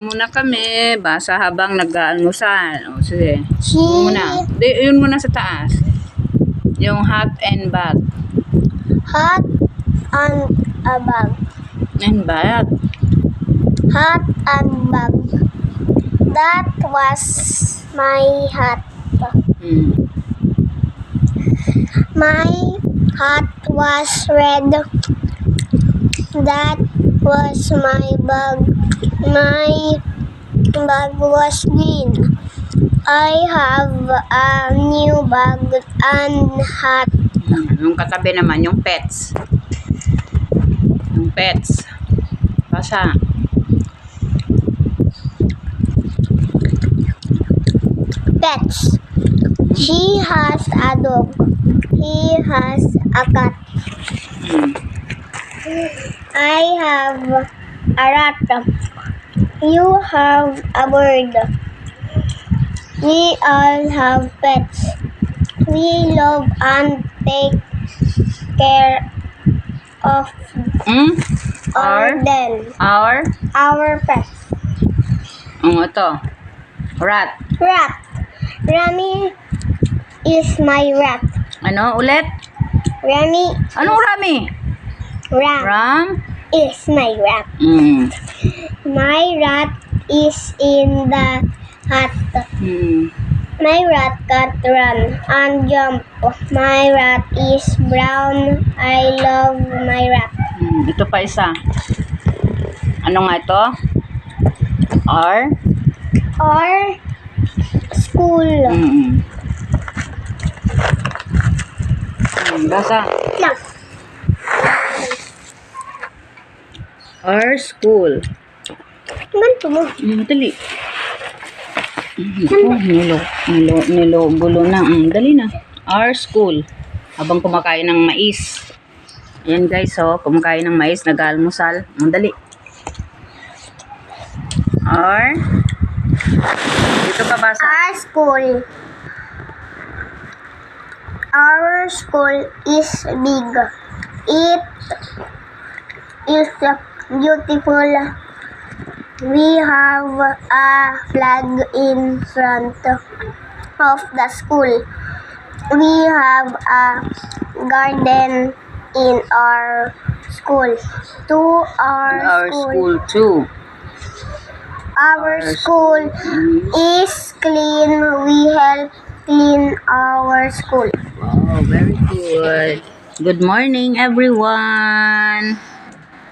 Muna kami, basa habang nag-aalmusal. O, sige. Muna. Di, yun muna sa taas. Yung hot and bag. hot and a bag. And bag. Hot and bag. That was my hat. Hmm. My hat was red. That was my bag. My bag was green. I have a new bag and hat. Yung katabi naman, yung pets. Yung pets. Basa. Pets. She has a dog. He has a cat. Hmm. I have a rat. You have a bird. We all have pets. We love and take care of all Our? them. Our? Our pets. Ang ito. Rat. Rat. Rami is my rat. Ano ulit? Rami, Anong rami? rat Ram? is my rat. Hmm. My rat is in the hut. Hmm. My rat can run and jump. My rat is brown. I love my rat. Hmm. Ito pa isa. Ano nga ito? R? Our school. Hmm. Hmm. Basa. Lang. Our school. Ganito mo. Hmm, dali. Oh, nilo, nilo, nilo, bulo na. Mm, dali na. Our school. Habang kumakain ng mais. Ayan guys, oh, kumakain ng mais, nag-almusal. Ang dali. Our. Dito ka basa. Our school. Our school is big. It is beautiful. We have a flag in front of the school. We have a garden in our school. To our, Our school. school too. Our Our school is clean. We help clean our school. Wow, very good. Good morning, everyone.